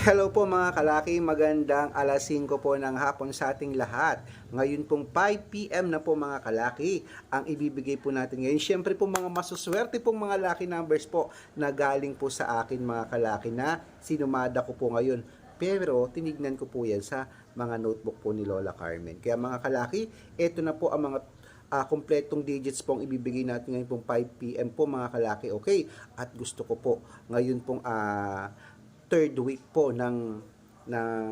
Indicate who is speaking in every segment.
Speaker 1: Hello po mga kalaki, magandang alas 5 po ng hapon sa ating lahat. Ngayon pong 5pm na po mga kalaki, ang ibibigay po natin ngayon. Siyempre po mga masuswerte pong mga lucky numbers po na galing po sa akin mga kalaki na sinumada ko po ngayon. Pero tinignan ko po yan sa mga notebook po ni Lola Carmen. Kaya mga kalaki, ito na po ang mga ah, kompletong digits pong ibibigay natin ngayon pong 5pm po mga kalaki. Okay? At gusto ko po ngayon pong ah, third week po ng ng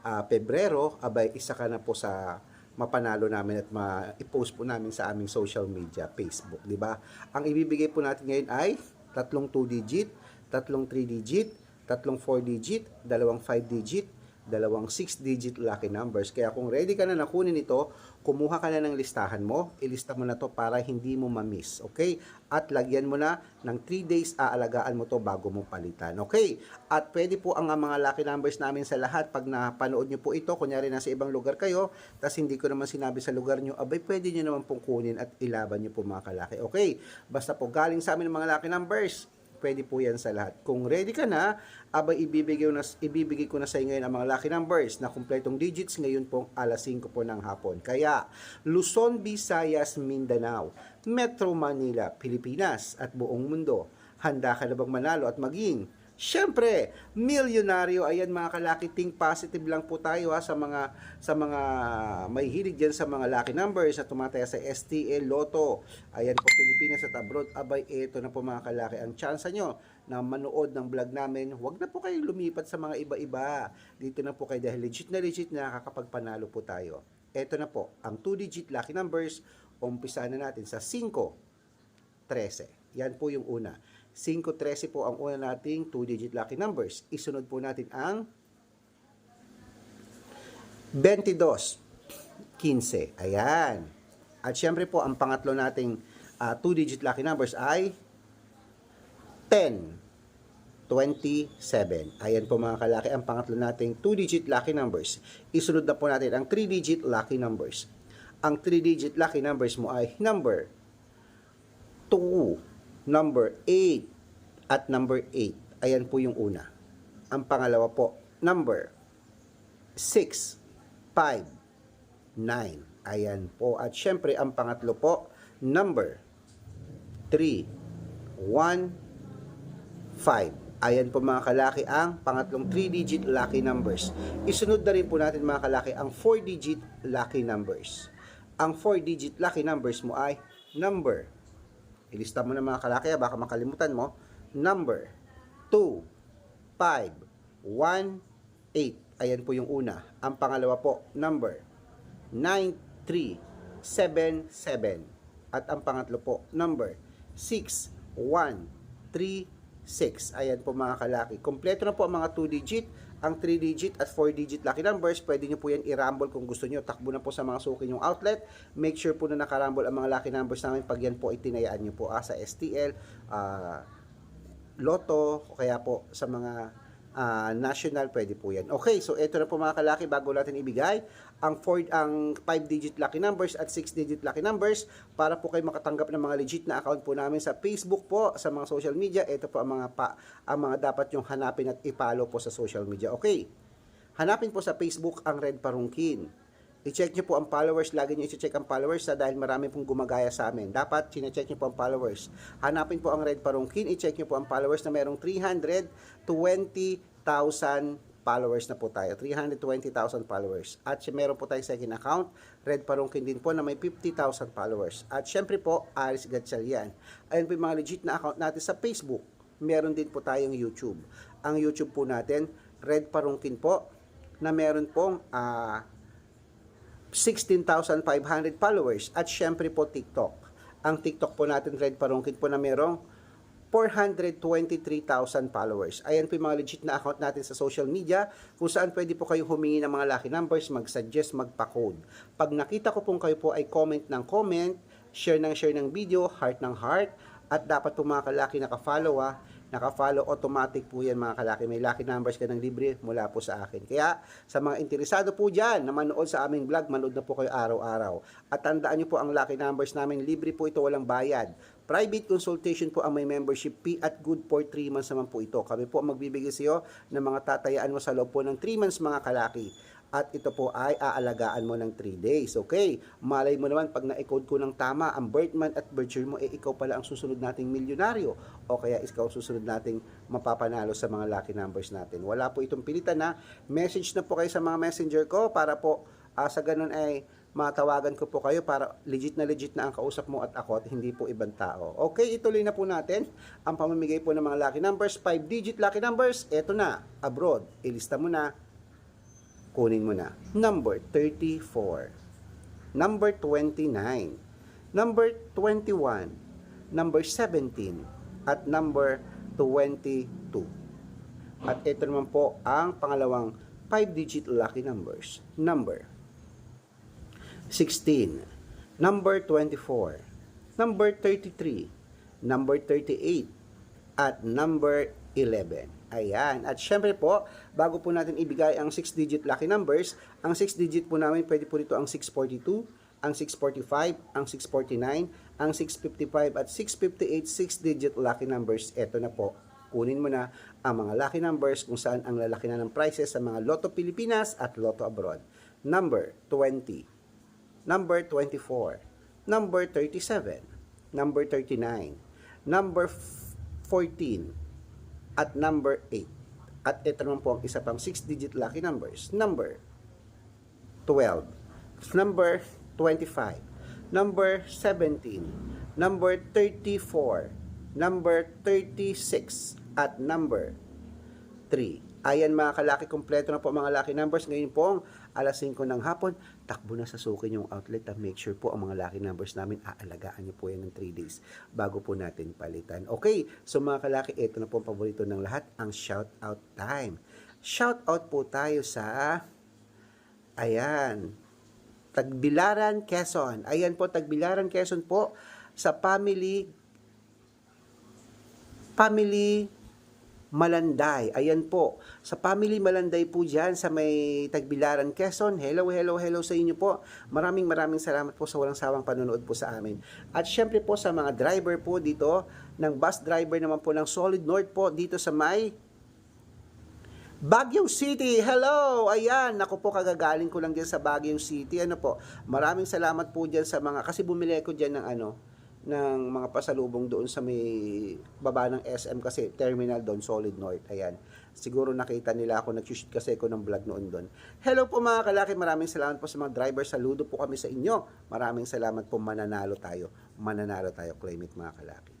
Speaker 1: ah, Pebrero, abay isa ka na po sa mapanalo namin at ma-post po namin sa aming social media, Facebook, di ba? Ang ibibigay po natin ngayon ay tatlong 2 digit, tatlong 3 digit, tatlong 4 digit, dalawang 5 digit, dalawang 6 digit lucky numbers. Kaya kung ready ka na na kunin ito, kumuha ka na ng listahan mo, ilista mo na to para hindi mo ma-miss, okay? At lagyan mo na ng 3 days, aalagaan mo to bago mo palitan, okay? At pwede po ang mga lucky numbers namin sa lahat pag napanood nyo po ito, kunyari nasa ibang lugar kayo, tas hindi ko naman sinabi sa lugar nyo, abay pwede nyo naman pong kunin at ilaban nyo po mga kalaki, okay? Basta po galing sa amin ng mga lucky numbers, pwede po yan sa lahat. Kung ready ka na, abay ibibigay, na, ibibigay ko na sa inyo ngayon ang mga lucky numbers na kumpletong digits ngayon pong alas 5 po ng hapon. Kaya, Luzon, Visayas, Mindanao, Metro Manila, Pilipinas at buong mundo. Handa ka na bang manalo at maging Siyempre, milyonaryo, ayan mga kalaki, think positive lang po tayo ha, sa mga sa mga may hilig diyan sa mga lucky numbers na tumataya sa STL, Lotto. Ayan po Pilipinas at abroad. Abay, eto na po mga kalaki ang chance nyo na manood ng vlog namin. Huwag na po kayong lumipat sa mga iba-iba. Dito na po kayo dahil legit na legit na nakakapagpanalo po tayo. Eto na po, ang 2-digit lucky numbers. Umpisahan na natin sa 5, 13. Yan po yung una. 5-13 po ang una nating 2-digit lucky numbers. Isunod po natin ang 22, 15. Ayan. At syempre po, ang pangatlo nating 2-digit lucky numbers ay 10, 27. Ayan po mga kalaki, ang pangatlo nating 2-digit lucky numbers. Isunod na po natin ang 3-digit lucky numbers. Ang 3-digit lucky numbers mo ay number 2, number 8, at number 8. Ayan po yung una. Ang pangalawa po, number 6, 5, 9. Ayan po. At syempre, ang pangatlo po, number 3, 1, 5. Ayan po mga kalaki ang pangatlong 3-digit lucky numbers. Isunod na rin po natin mga kalaki ang 4-digit lucky numbers. Ang 4-digit lucky numbers mo ay number Ilista mo na mga kalaki, ah, baka makalimutan mo. Number 2, 5, 1, 8. Ayan po yung una. Ang pangalawa po, number 9, 3, 7, 7. At ang pangatlo po, number 6, 1, 3, 6. Ayan po mga kalaki. Kompleto na po ang mga 2-digit, ang 3-digit at 4-digit lucky numbers. Pwede nyo po yan i-rumble kung gusto nyo. Takbo na po sa mga suki yung outlet. Make sure po na nakarumble ang mga lucky numbers namin pag yan po itinayaan nyo po ah, sa STL, ah, Lotto, o kaya po sa mga ah, national, pwede po yan. Okay, so ito na po mga kalaki, bago natin ibigay ang 4, ang 5-digit lucky numbers at 6-digit lucky numbers para po kayo makatanggap ng mga legit na account po namin sa Facebook po, sa mga social media. Ito po ang mga pa, ang mga dapat yung hanapin at i-follow po sa social media. Okay. Hanapin po sa Facebook ang Red Parungkin. I-check nyo po ang followers. Lagi nyo i-check ang followers sa dahil marami pong gumagaya sa amin. Dapat, chine-check nyo po ang followers. Hanapin po ang Red Parungkin. I-check nyo po ang followers na merong 320,000 followers na po tayo. 320,000 followers. At meron po tayong second account, Red Parungkin din po na may 50,000 followers. At syempre po, Aris Gatchalian. Ayun po yung mga legit na account natin sa Facebook. Meron din po tayong YouTube. Ang YouTube po natin, Red Parungkin po, na meron pong ah 16,500 followers. At syempre po TikTok. Ang TikTok po natin, Red Parungkin po na merong 423,000 followers. Ayan po yung mga legit na account natin sa social media kung saan pwede po kayo humingi ng mga lucky numbers, mag-suggest, magpa-code. Pag nakita ko pong kayo po ay comment ng comment, share ng share ng video, heart ng heart, at dapat po mga kalaki naka-follow ah, naka-follow automatic po yan mga kalaki. May lucky numbers ka ng libre mula po sa akin. Kaya sa mga interesado po dyan na manood sa aming vlog, manood na po kayo araw-araw. At tandaan nyo po ang lucky numbers namin, libre po ito, walang bayad. Private consultation po ang may membership fee at good for 3 months naman po ito. Kami po ang magbibigay sa iyo ng mga tatayaan mo sa loob po ng 3 months mga kalaki. At ito po ay aalagaan mo ng 3 days. Okay? Malay mo naman pag na-code ko ng tama ang birth month at birth year mo, eh ikaw pala ang susunod nating milyonaryo. O kaya ikaw ang susunod nating mapapanalo sa mga lucky numbers natin. Wala po itong pilitan na message na po kayo sa mga messenger ko para po ah, sa ganun ay matawagan ko po kayo para legit na legit na ang kausap mo at ako at hindi po ibang tao. Okay, ituloy na po natin ang pamamigay po ng mga lucky numbers, 5-digit lucky numbers. Eto na, abroad. Ilista mo na, kunin mo na. Number 34, number 29, number 21, number 17, at number 22. At ito naman po ang pangalawang 5-digit lucky numbers. Number 16, number 24, number 33, number 38, at number 11. Ayan. At syempre po, bago po natin ibigay ang 6-digit lucky numbers, ang 6-digit po namin, pwede po dito ang 642, ang 645, ang 649, ang 655, at 658 6-digit lucky numbers. Ito na po. Kunin mo na ang mga lucky numbers kung saan ang lalaki na ng prices sa mga Lotto Pilipinas at Lotto Abroad. Number 20, number 24, number 37, number 39, number f- 14, at number 8. At ito naman po ang isa pang 6-digit lucky numbers. Number 12, number 25, number 17, number 34, number 36, at number 3. Ayan mga kalaki, kompleto na po mga lucky numbers. Ngayon po alas 5 ng hapon, takbo na sa sukin yung outlet at make sure po ang mga lucky numbers namin, aalagaan niyo po yan ng 3 days bago po natin palitan. Okay, so mga kalaki, ito na po ang paborito ng lahat, ang shout out time. Shout out po tayo sa, ayan, Tagbilaran, Quezon. Ayan po, Tagbilaran, Quezon po, sa family, family Malanday. Ayan po. Sa family Malanday po dyan sa may Tagbilaran, Quezon. Hello, hello, hello sa inyo po. Maraming maraming salamat po sa walang sawang panonood po sa amin. At syempre po sa mga driver po dito, ng bus driver naman po ng Solid North po dito sa may Baguio City, hello! Ayan, ako po kagagaling ko lang dyan sa Baguio City. Ano po, maraming salamat po dyan sa mga, kasi bumili ko dyan ng ano, ng mga pasalubong doon sa may baba ng SM kasi terminal doon, Solid North. Ayan. Siguro nakita nila ako, nag-shoot kasi ako ng vlog noon doon. Hello po mga kalaki, maraming salamat po sa mga driver. Saludo po kami sa inyo. Maraming salamat po, mananalo tayo. Mananalo tayo, claim it mga kalaki.